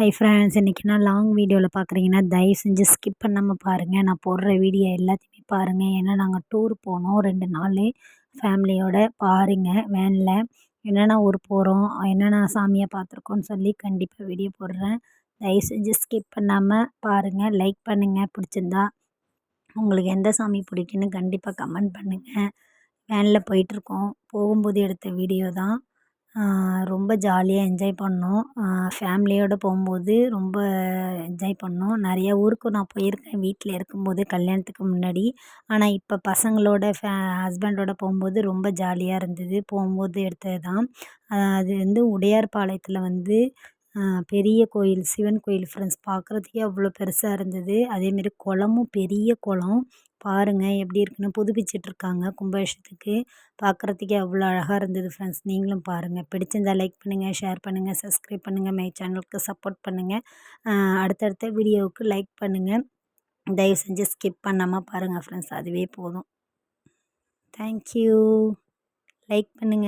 Hi friends இன்றைக்கி நான் long வீடியோவில் பார்க்குறீங்கன்னா தயவு செஞ்சு ஸ்கிப் பண்ணாமல் பாருங்கள் நான் போடுற வீடியோ எல்லாத்தையுமே பாருங்கள் ஏன்னா நாங்கள் டூர் போனோம் ரெண்டு நாள். ஃபேமிலியோடு பாருங்கள் வேனில் என்னென்ன ஊர் போகிறோம் என்னென்ன சாமியை பார்த்துருக்கோன்னு சொல்லி கண்டிப்பாக வீடியோ போடுறேன். தயவு செஞ்சு ஸ்கிப் பண்ணாமல் பாருங்கள் லைக் பண்ணுங்கள் பிடிச்சிருந்தா உங்களுக்கு எந்த சாமி பிடிக்குன்னு கண்டிப்பாக கமெண்ட் பண்ணுங்கள் வேனில் போயிட்டுருக்கோம் போகும்போது எடுத்த வீடியோ தான். ரொம்ப ஜாலியாக என்ஜாய் பண்ணோம். ஃபேமிலியோடு போகும்போது ரொம்ப என்ஜாய் பண்ணோம். நிறையா ஊருக்கு நான் போயிருக்கேன். வீட்டில் இருக்கும்போது கல்யாணத்துக்கு முன்னாடி. ஆனால் இப்போ பசங்களோட ஃபே ஹஸ்பண்டோட போகும்போது ரொம்ப ஜாலியாக இருந்தது. போகும்போது எடுத்தது தான் அது வந்து உடையார்பாளையத்தில் வந்து பெரிய கோயில் சிவன் கோயில் ஃப்ரெண்ட்ஸ் பார்க்குறதுக்கே அவ்வளோ பெருசாக இருந்தது. அதேமாரி குளமும் பெரிய குளம். பாருங்கள் எப்படி இருக்குன்னு புதுப்பிச்சிட்ருக்காங்க கும்பாபிஷேகத்துக்கு. பார்க்குறதுக்கே அவ்வளோ அழகாக இருந்தது ஃப்ரெண்ட்ஸ் நீங்களும் பாருங்கள் பிடிச்சிருந்தா லைக் பண்ணுங்கள் ஷேர் பண்ணுங்கள் சப்ஸ்கிரைப் பண்ணுங்கள் மை சேனலுக்கு சப்போர்ட் பண்ணுங்கள் அடுத்தடுத்த வீடியோவுக்கு லைக் பண்ணுங்கள் தயவு செஞ்சு ஸ்கிப் பண்ணாமல் பாருங்கள் ஃப்ரெண்ட்ஸ் அதுவே போதும். தேங்க்யூ லைக் பண்ணுங்கள்